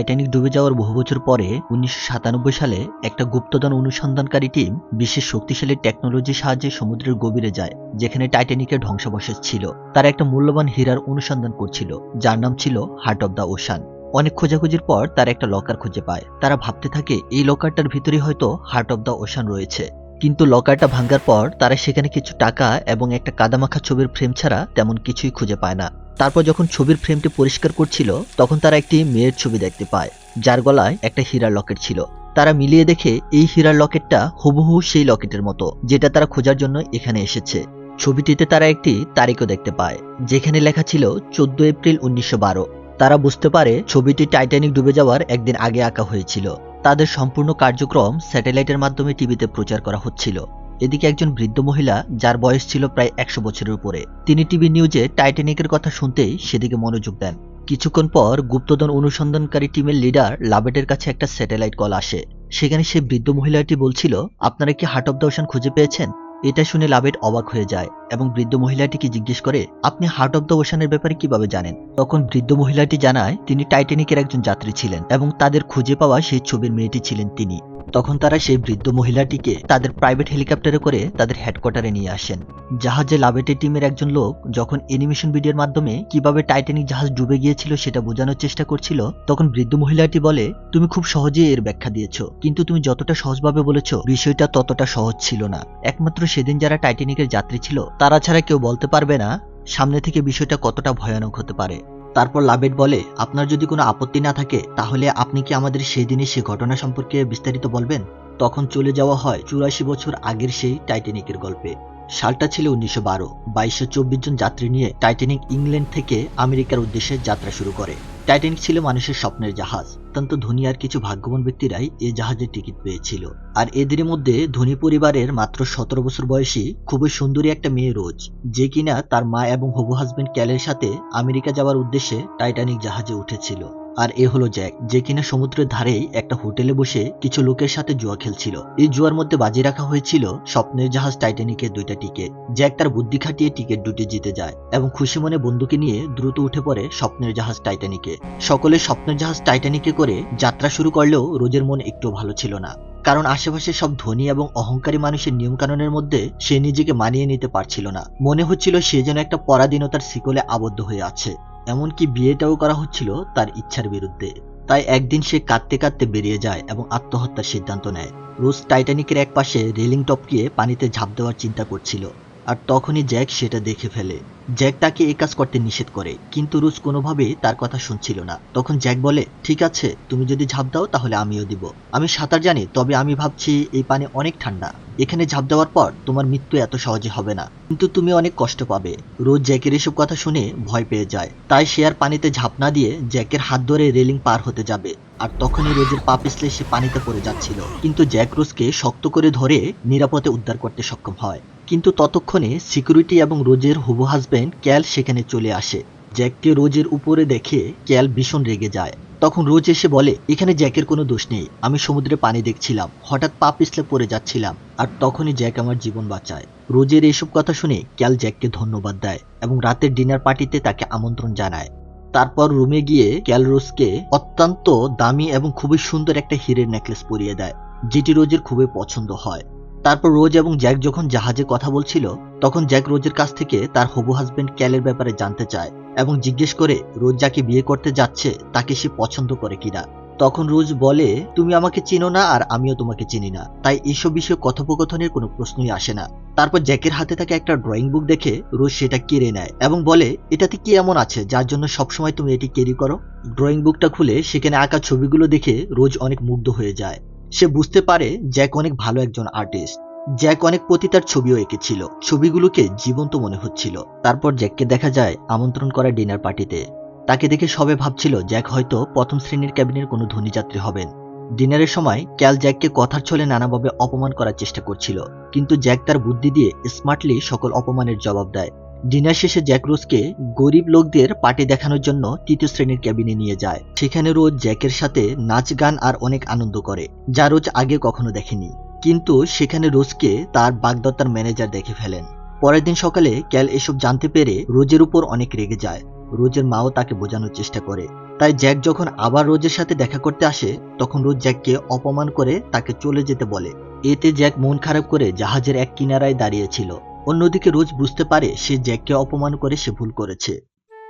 Titanic ডুবে যাওয়ার বহু বছর পরে উনিশশো সাতানব্বই সালে একটা গুপ্তদান অনুসন্ধানকারী টিম বিশেষ শক্তিশালী টেকনোলজির সাহায্যে সমুদ্রের গভীরে যায়, যেখানে টাইটানিকের ধ্বংসাবশেষ ছিল। তারা একটা মূল্যবান হীরার অনুসন্ধান করছিল, যার নাম ছিল হার্ট অব দ্য ওশান। অনেক খোঁজাখুঁজির পর তারা একটা লকার খুঁজে পায়। তারা ভাবতে থাকে, এই লকারটার ভিতরে হয়তো হার্ট অব দ্য ওশান রয়েছে। কিন্তু লকারটা ভাঙ্গার পর তারা সেখানে কিছু টাকা এবং একটা কাদামাখা ছবির ফ্রেম ছাড়া তেমন কিছুই খুঁজে পায় না। তারপর যখন ছবির ফ্রেমটি পরিষ্কার করছিল, তখন তারা একটি মেয়ের ছবি দেখতে পায়, যার গলায় একটা হীরার লকেট ছিল। তারা মিলিয়ে দেখে এই হীরার লকেটটা হুবহু সেই লকেটের মতো, যেটা তারা খোঁজার জন্য এখানে এসেছে। ছবিটিতে তারা একটি তারিখও দেখতে পায়, যেখানে লেখা ছিল চোদ্দ এপ্রিল উনিশশো বারো। তারা বুঝতে পারে ছবিটি টাইটানিক ডুবে যাওয়ার একদিন আগে আঁকা হয়েছিল। তাদের সম্পূর্ণ কার্যক্রম স্যাটেলাইটের মাধ্যমে টিভিতে প্রচার করা হচ্ছিল। এদিকে একজন বৃদ্ধ মহিলা, যার বয়স ছিল প্রায় একশো বছরের উপরে। তিনি টিভি নিউজে টাইটানিকের কথা শুনতেই সেদিকে মনোযোগ দেন। কিছুক্ষণ পর গুপ্তধন অনুসন্ধানকারী টিমের লিডার লাবেটের কাছে একটা স্যাটেলাইট কল আসে। সেখানে সেই বৃদ্ধ মহিলাটি বলছিল, আপনারা কি হার্ট অব দ্য খুঁজে পেয়েছেন? এটা শুনে লাবেট অবাক হয়ে যায় এবং বৃদ্ধ মহিলাটিকে জিজ্ঞেস করে, আপনি হার্ট অব দ্য ওশানের ব্যাপারে কীভাবে জানেন? তখন বৃদ্ধ মহিলাটি জানায়, তিনি টাইটানিকের একজন যাত্রী ছিলেন এবং তাদের খুঁজে পাওয়া সেই ছবির মেয়েটি ছিলেন তিনি। তখন তারা সেই বৃদ্ধ মহিলাটিকে তাদের প্রাইভেট হেলিকপ্টারে করে তাদের হেডকোয়ার্টারে নিয়ে আসেন। জাহাজে লাবেটের টিমের একজন লোক যখন অ্যানিমেশন ভিডিওর মাধ্যমে কীভাবে টাইটানিক জাহাজ ডুবে গিয়েছিল সেটা বোঝানোর চেষ্টা করছিল, তখন বৃদ্ধ মহিলাটি বলে, তুমি খুব সহজেই এর ব্যাখ্যা দিয়েছ, কিন্তু তুমি যতটা সহজভাবে বলেছ, বিষয়টা ততটা সহজ ছিল না। একমাত্র সেদিন যারা টাইটানিকের যাত্রী ছিল, তারা ছাড়া কেউ বলতে পারবে না সামনে থেকে বিষয়টা কতটা ভয়ানক হতে পারে। তারপর লাবেট বলে, আপনার যদি কোনো আপত্তি না থাকে, তাহলে আপনি কি আমাদের সেই দিনে সে ঘটনা সম্পর্কে বিস্তারিত বলবেন? তখন চলে যাওয়া হয় চুরাশি বছর আগের সেই টাইটানিকের গল্পে। সালটা ছিল উনিশশো বারো, বাইশশো চব্বিশ জন যাত্রী নিয়ে টাইটানিক ইংল্যান্ড থেকে আমেরিকার উদ্দেশ্যে যাত্রা শুরু করে। টাইটানিক ছিল মানুষের স্বপ্নের জাহাজ। অত্যন্ত ধনী আর কিছু ভাগ্যবান ব্যক্তিরাই এ জাহাজের টিকিট পেয়েছিল। আর এদের মধ্যে ধনী পরিবারের মাত্র সতেরো বছর বয়সী খুবই সুন্দরী একটা মেয়ে রোজ, যে কিনা তার মা এবং হবু হাজবেন্ড ক্যালের সাথে আমেরিকা যাওয়ার উদ্দেশ্যে টাইটানিক জাহাজে উঠেছিল। আর এ হলো জ্যাক, যে কিনা সমুদ্রের ধারেই একটা হোটেলে বসে কিছু লোকের সাথে জুয়া খেলছিল। এই জুয়ার মধ্যে বাজি রাখা হয়েছিল স্বপ্নের জাহাজ টাইটানিকের দুইটা টিকিট। জ্যাক তার বুদ্ধি খাটিয়ে টিকিট দুটি জিতে যায় এবং খুশি মনে বন্ধুকে নিয়ে দ্রুত উঠে পড়ে স্বপ্নের জাহাজ টাইটানিকে। সকলে স্বপ্নের জাহাজ টাইটানিকে করে যাত্রা শুরু করলেও রোজের মন একটু ভালো ছিল না। কারণ আশেপাশে সব ধনী এবং অহংকারী মানুষের নিয়মকানুনের মধ্যে সে নিজেকে মানিয়ে নিতে পারছিল না। মনে হচ্ছিল সে যেন একটা পরাধীনতার শিকলে আবদ্ধ হয়ে আছে। এমনকি বিয়েটাও করা হচ্ছিল তার ইচ্ছার বিরুদ্ধে। তাই একদিন সে কাঁদতে কাঁদতে বেরিয়ে যায় এবং আত্মহত্যার সিদ্ধান্ত নেয়। রোজ টাইটানিকের এক পাশে রেলিং টপকিয়ে পানিতে ঝাঁপ দেওয়ার চিন্তা করছিল। আর তখনই জ্যাক সেটা দেখে ফেলে। জ্যাক তাকে এই কাজ করতে নিষেধ করে, কিন্তু রুজ কোনোভাবেই তার কথা শুনছিল না। তখন জ্যাক বলে, ঠিক আছে, তুমি যদি ঝাঁপ দাও তাহলে আমিও দিব। আমি সাঁতার জানি, তবে আমি ভাবছি এই পানি অনেক ঠান্ডা। এখানে ঝাঁপ দেওয়ার পর তোমার মৃত্যু এত সহজে হবে না। কিন্তু তুমি অনেক কষ্ট পাবে রোজ জ্যাকের এসব কথা শুনে ভয় পেয়ে যায়। তাই সে আর পানিতে ঝাঁপ না দিয়ে জ্যাকের হাত ধরে রেলিং পার হতে যাবে। আর তখনই রোজের পা পিছলে সে পানিতে পড়ে যাচ্ছিল। কিন্তু জ্যাক রোজকে শক্ত করে ধরে নিরাপদে উদ্ধার করতে সক্ষম হয়। কিন্তু ততক্ষণে সিকিউরিটি এবং রোজের হুবু হাজবেন্ড ক্যাল সেখানে চলে আসে। জ্যাককে রোজের উপরে দেখে ক্যাল ভীষণ রেগে যায়। তখন রোজ এসে বলে, এখানে জ্যাকের কোনো দোষ নেই। আমি সমুদ্রে পানি দেখছিলাম। হঠাৎ পা পিছলে পড়ে যাচ্ছিলাম। আর তখনই জ্যাক আমার জীবন বাঁচায়। রোজের এইসব কথা শুনে ক্যাল জ্যাককে ধন্যবাদ দেয় এবং রাতের ডিনার পার্টিতে তাকে আমন্ত্রণ জানায়। তারপর রুমে গিয়ে ক্যাল রোজকে অত্যন্ত দামি এবং খুবই সুন্দর একটা হিরের নেকলেস পরিয়ে দেয়, যেটি রোজের খুবই পছন্দ হয়। তারপর রোজ এবং জ্যাক যখন জাহাজে কথা বলছিল, তখন জ্যাক রোজের কাছ থেকে তার হবু হাজবেন্ড ক্যালের ব্যাপারে জানতে চায় এবং জিজ্ঞেস করে, রোজ যাকে বিয়ে করতে যাচ্ছে, তাকে সে পছন্দ করে কিনা? তখন রোজ বলে, তুমি আমাকে চিনো না আর আমিও তোমাকে চিনি না। তাই এসব বিষয়ে কথোপকথনের কোনো প্রশ্নই আসে না। তারপর জ্যাকের হাতে থাকা একটা ড্রয়িং বুক দেখে রোজ সেটা কেড়ে নেয় এবং বলে, এটাতে কি এমন আছে যার জন্য সবসময় তুমি এটি ক্যারি করো? ড্রয়িং বুকটা খুলে সেখানে আঁকা ছবিগুলো দেখে রোজ অনেক মুগ্ধ হয়ে যায়। সে বুঝতে পারে জ্যাক অনেক ভালো একজন আর্টিস্ট জ্যাক অনেক পতিতার ছবিও এঁকেছিল। ছবিগুলোকে জীবন্ত মনে হচ্ছিল। তারপর জ্যাককে দেখা যায় আমন্ত্রণ করা ডিনার পার্টিতে তাকে দেখে সবে ভাবছিল জ্যাক হয়তো প্রথম শ্রেণির ক্যাবিনের কোনো ধনী যাত্রী হবেন। ডিনারের সময় ক্যাল জ্যাককে কথার ছলে নানাভাবে অপমান করার চেষ্টা করছিল, কিন্তু জ্যাক তার বুদ্ধি দিয়ে স্মার্টলি সকল অপমানের জবাব দেয়। ডিনার শেষে জ্যাক রোজকে গরিব লোকদের পার্টি দেখানোর জন্য তৃতীয় শ্রেণির ক্যাবিনে নিয়ে যায়। সেখানে রোজ জ্যাকের সাথে নাচ গান আর অনেক আনন্দ করে, যা রোজ আগে কখনো দেখেনি। কিন্তু সেখানে রোজকে তার বাগদত্তার ম্যানেজার দেখে ফেলেন। পরের দিন সকালে ক্যাল এসব জানতে পেরে রোজের উপর অনেক রেগে যায়। রোজের মাও তাকে বোঝানোর চেষ্টা করে। তাই জ্যাক যখন আবার রোজের সাথে দেখা করতে আসে, তখন রোজ জ্যাককে অপমান করে তাকে চলে যেতে বলে। এতে জ্যাক মন খারাপ করে জাহাজের এক কিনারায় দাঁড়িয়েছিল অন্যদিকে রোজ বুঝতে পারে সে জ্যাককে অপমান করে সে ভুল করেছে।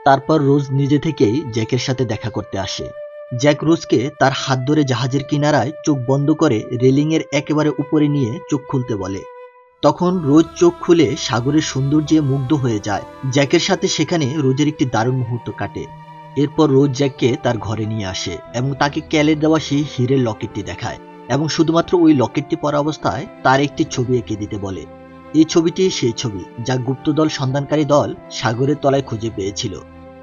তারপর রোজ নিজে থেকেই জ্যাকের সাথে দেখা করতে আসে। জ্যাক রোজকে তার হাত ধরে জাহাজের কিনারায় চোখ বন্ধ করে রেলিংয়ের একেবারে উপরে নিয়ে চোখ খুলতে বলে। তখন রোজ চোখ খুলে সাগরের সৌন্দর্যে মুগ্ধ হয়ে যায়। জ্যাকের সাথে সেখানে রোজের একটি দারুণ মুহূর্ত কাটে। এরপর রোজ জ্যাককে তার ঘরে নিয়ে আসে এবং তাকে ক্যালের দেওয়া সেই হীরের লকেটটি দেখায় এবং শুধুমাত্র ওই লকেটটি পরা অবস্থায় তার একটি ছবি এঁকে দিতে বলে। এই ছবিটি সেই ছবি যা গুপ্তদল সন্ধানকারী দল সাগরের তলায় খুঁজে পেয়েছিল।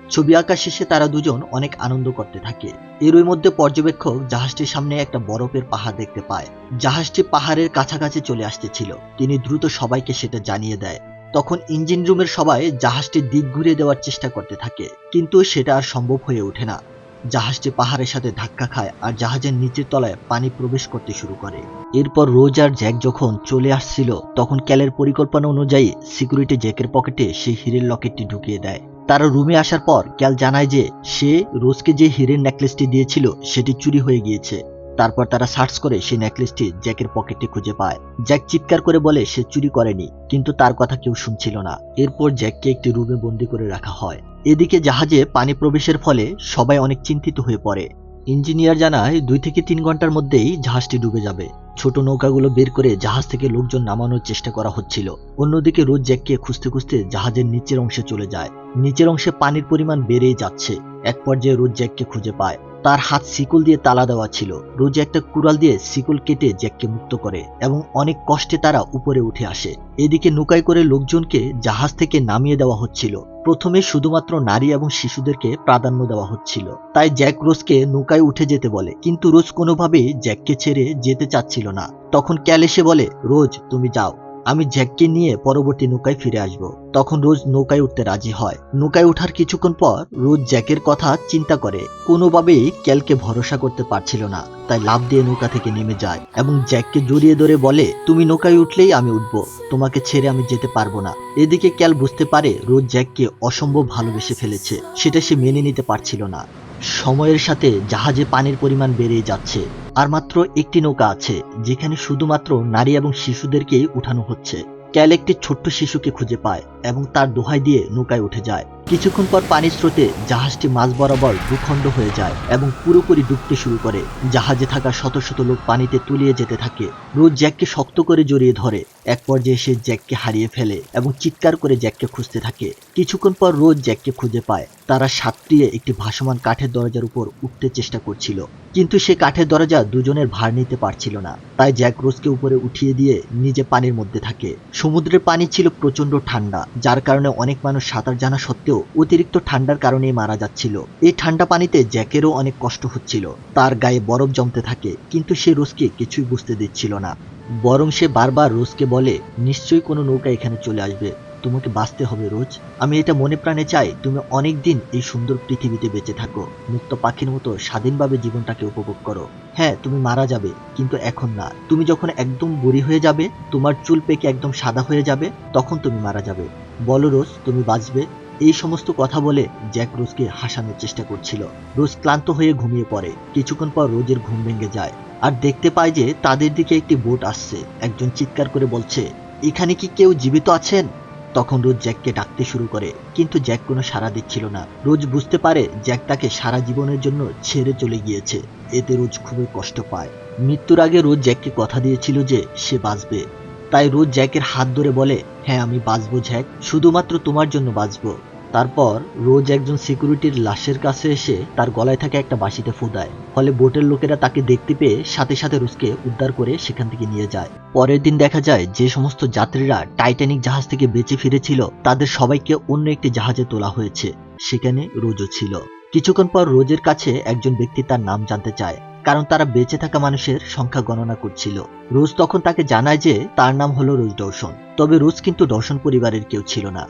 ছবি আঁকা শেষে তারা দুজন অনেক আনন্দ করতে থাকে। এরই মধ্যে পর্যবেক্ষক জাহাজটির সামনে একটা বরফের পাহাড় দেখতে পায়। জাহাজটি পাহাড়ের কাছাকাছি চলে আসতেছিল। তিনি দ্রুত সবাইকে সেটা জানিয়ে দেয়। তখন ইঞ্জিন রুমের সবাই জাহাজটির দিক ঘুরিয়ে দেওয়ার চেষ্টা করতে থাকে। কিন্তু সেটা আর সম্ভব হয়ে ওঠে না। জাহাজটি পাহাড়ের সাথে ধাক্কা খায় আর জাহাজের নিচের তলায় পানি প্রবেশ করতে শুরু করে। এরপর রোজ আর জ্যাক যখন চলে আসছিল, তখন ক্যালের পরিকল্পনা অনুযায়ী সিকিউরিটি জ্যাকের পকেটে সেই হীরের লকেটটি ঢুকিয়ে দেয়। তারা রুমে আসার পর ক্যাল জানায় যে, সে রোজকে যে হীরের নেকলেসটি দিয়েছিল, সেটি চুরি হয়ে গিয়েছে। তারপর তারা সার্চ করে সেই নেকলেসটি জ্যাকের পকেটে খুঁজে পায়। জ্যাক চিৎকার করে বলে, সে চুরি করেনি, কিন্তু তার কথা কেউ শুনছিল না। এরপর জ্যাককে একটি রুমে বন্দি করে রাখা হয়। এদিকে জাহাজে পানি প্রবেশের ফলে সবাই অনেক চিন্তিত হয়ে পড়ে। ইঞ্জিনিয়ার জানায়, দুই থেকে তিন ঘণ্টার মধ্যেই জাহাজটি ডুবে যাবে। ছোট নৌকাগুলো বের করে জাহাজ থেকে লোকজন নামানোর চেষ্টা করা হচ্ছিল। অন্যদিকে রোজ জ্যাককে খুঁজতে খুঁজতে জাহাজের নিচের অংশে চলে যায়। নিচের অংশে পানির পরিমাণ বেড়েই যাচ্ছে। এক পর্যায়ে রোজ জ্যাককে খুঁজে পায়। তার হাত শিকল দিয়ে তালা দেওয়া ছিল। রোজ একটা কুড়াল দিয়ে শিকল কেটে জ্যাককে মুক্ত করে এবং অনেক কষ্টে তারা উপরে উঠে আসে। এদিকে নৌকায় করে লোকজনকে জাহাজ থেকে নামিয়ে দেওয়া হচ্ছিল। প্রথমে শুধুমাত্র নারী এবং শিশুদেরকে প্রাধান্য দেওয়া হচ্ছিল। তাই জ্যাক রোজকে নৌকায় উঠে যেতে বলে। কিন্তু রোজ কোনোভাবেই জ্যাককে ছেড়ে যেতে চাচ্ছিল না। তখন ক্যাল এসে বলে, রোজ, তুমি যাও। আমি জ্যাককে নিয়ে পরবর্তী নৌকায় ফিরে আসব। তখন রোজ নৌকায় উঠতে রাজি হয়। নৌকায় ওঠার কিছুক্ষণ পর রোজ জ্যাকের কথা চিন্তা করে। কোনোভাবেই ক্যালকে ভরসা করতে পারছিল না। তাই লাভ দিয়ে নৌকা থেকে নেমে যায় এবং জ্যাককে জড়িয়ে ধরে বলে, তুমি নৌকায় উঠলেই আমি উঠব। তোমাকে ছেড়ে আমি যেতে পারব না। এদিকে ক্যাল বুঝতে পারে রোজ জ্যাককে অসম্ভব ভালোবেসে ফেলেছে। সেটা সে মেনে নিতে পারছিল না। সময়ের সাথে জাহাজে পানির পরিমাণ বেড়ে যাচ্ছে। আর মাত্র একটি নৌকা আছে, যেখানে শুধুমাত্র নারী এবং শিশুদেরকেই উঠানো হচ্ছে। ক্যাল একটি ছোট্ট শিশুকে খুঁজে পায় এবং তার দোহাই দিয়ে নৌকায় উঠে যায়। কিছুক্ষণ পর পানির স্রোতে জাহাজটি মাঝ বরাবর ভূখণ্ড হয়ে যায় এবং পুরোপুরি ডুবতে শুরু করে। জাহাজে থাকা শত শত লোক পানিতে তুলিয়ে যেতে থাকে। রোজ জ্যাককে শক্ত করে জড়িয়ে ধরে। এক পর্যায়ে সে জ্যাককে হারিয়ে ফেলে এবং চিৎকার করে জ্যাককে খুঁজতে থাকে। কিছুক্ষণ পর রোজ জ্যাককে খুঁজে পায়। তারা সাতটিয়ে একটি ভাসমান কাঠের দরজার উপর উঠতে চেষ্টা করছিল। কিন্তু সে কাঠের দরজা দুজনের ভার নিতে পারছিল না। তাই জ্যাক রোজকে উপরে উঠিয়ে দিয়ে নিজে পানির মধ্যে থাকে। সমুদ্রের পানি ছিল প্রচণ্ড ঠান্ডা, যার কারণে অনেক মানুষ সাঁতার জানা সত্ত্বেও অতিরিক্ত ঠান্ডার কারণেই মারা যাচ্ছিল। এই ঠান্ডা পানিতে জ্যাকেরও অনেক কষ্ট হচ্ছিল। তার গায়ে বরফ জমতে থাকে, কিন্তু সে রোজকে কিছুই বুঝতে দিচ্ছিল না। বরং সে বারবার রোজকে বলে, নিশ্চয়ই কোনো নৌকা এখানে চলে আসবে। তোমাকে বাঁচতে হবে রোজ। আমি এটা মনে প্রাণে চাই, তুমি অনেক দিন এই সুন্দর পৃথিবীতে বেঁচে থাকো। মুক্ত পাখির মতো স্বাধীনভাবে জীবনটাকে উপভোগ করো। হ্যাঁ তুমি মারা যাবে, কিন্তু এখন না। তুমি যখন একদম বুড়ি হয়ে যাবে, তোমার চুল পেকে একদম সাদা হয়ে যাবে, তখন তুমি মারা যাবে। বলো রোজ, তুমি বাঁচবে? এই সমস্ত কথা বলে জ্যাক রোজকে হাসানোর চেষ্টা করছিল। রোজ ক্লান্ত হয়ে ঘুমিয়ে পড়ে। কিছুক্ষণ পর রোজের ঘুম ভেঙে যায়। আর দেখতে পায় যে তাদের দিকে একটি বোট আসছে। একজন চিৎকার করে বলছে, এখানে কি কেউ জীবিত আছেন? তখন রোজ জ্যাককে ডাকতে শুরু করে। কিন্তু জ্যাক কোনো সাড়া দিচ্ছিল না। রোজ বুঝতে পারে জ্যাক তাকে সারা জীবনের জন্য ছেড়ে চলে গিয়েছে। এতে রোজ খুবই কষ্ট পায়। মৃত্যুর আগে রোজ জ্যাককে কথা দিয়েছিল যে সে বাঁচবে। তাই রোজ জ্যাকের হাত ধরে বলে হ্যাঁ আমি বাঁচবো, জ্যাক। শুধুমাত্র তোমার জন্য বাঁচবো। তারপর রোজ একজন সিকিউরিটির লাশের কাছে এসে তার গলায় থাকা একটা বাঁশিতে ফুদায়। ফলে বোটের লোকেরা তাকে দেখতে পেয়ে সাথে সাথে রোজকে উদ্ধার করে সেখান থেকে নিয়ে যায়। পরের দিন দেখা যায়, যে সমস্ত যাত্রীরা টাইটানিক জাহাজ থেকে বেঁচে ফিরেছিল, তাদের সবাইকে অন্য একটি জাহাজে তোলা হয়েছে। সেখানে রোজও ছিল। কিছুক্ষণ পর রোজের কাছে একজন ব্যক্তি তার নাম জানতে চায়। কারণ তারা বেঁচে থাকা মানুষের সংখ্যা গণনা করছিল। রোজ তখন তাকে জানায় যে তার নাম হলো রোজ ডৌসন তবে রোজ কিন্তু ডৌসন পরিবারের কেউ ছিল না।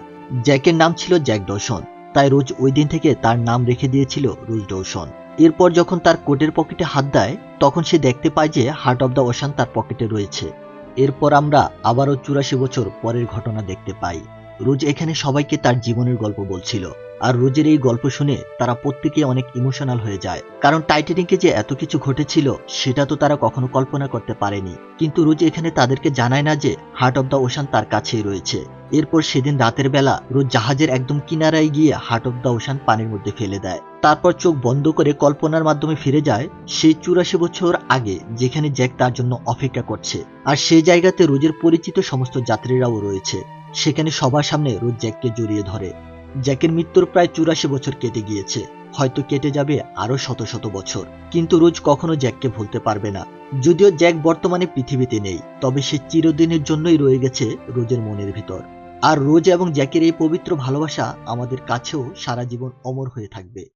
জ্যাকের নাম ছিল জ্যাক ডৌসন তাই রোজ ওই দিন থেকে তার নাম রেখে দিয়েছিল রোজ ডৌসন এরপর যখন তার কোটের পকেটে হাত দেয়, তখন সে দেখতে পায় যে হার্ট অব দ্য ওশান তার পকেটে রয়েছে। এরপর আমরা আবারও চুরাশি বছর পরের ঘটনা দেখতে পাই। রোজ এখানে সবাইকে তার জীবনের গল্প বলছিল। আর রোজের এই গল্প শুনে তারা প্রত্যেকেই অনেক ইমোশনাল হয়ে যায়। কারণ টাইটানিকে যে এত কিছু ঘটেছিল, সেটা তো তারা কখনো কল্পনা করতে পারেনি। কিন্তু রোজ এখানে তাদেরকে জানায় না যে হার্ট অব দ্য ওশান তার কাছেই রয়েছে। এরপর সেদিন রাতের বেলা রোজ জাহাজের একদম কিনারায় গিয়ে হার্ট অব দ্য ওশান পানির মধ্যে ফেলে দেয়। তারপর চোখ বন্ধ করে কল্পনার মাধ্যমে ফিরে যায় সেই চুরাশি বছর আগে, যেখানে জ্যাক তার জন্য অপেক্ষা করছে। আর সেই জায়গাতে রোজের পরিচিত সমস্ত যাত্রীরাও রয়েছে। সেখানে সবার সামনে রোজ জ্যাককে জড়িয়ে ধরে। জ্যাকের মৃত্যুর প্রায় চুরাশি বছর কেটে গিয়েছে। হয়তো কেটে যাবে আরও শত শত বছর। কিন্তু রোজ কখনো জ্যাককে ভুলতে পারবে না। যদিও জ্যাক বর্তমানে পৃথিবীতে নেই, তবে সে চিরদিনের জন্যই রয়ে গেছে রোজের মনের ভিতর। আর রোজ এবং জ্যাকের এই পবিত্র ভালোবাসা আমাদের কাছেও সারা জীবন অমর হয়ে থাকবে।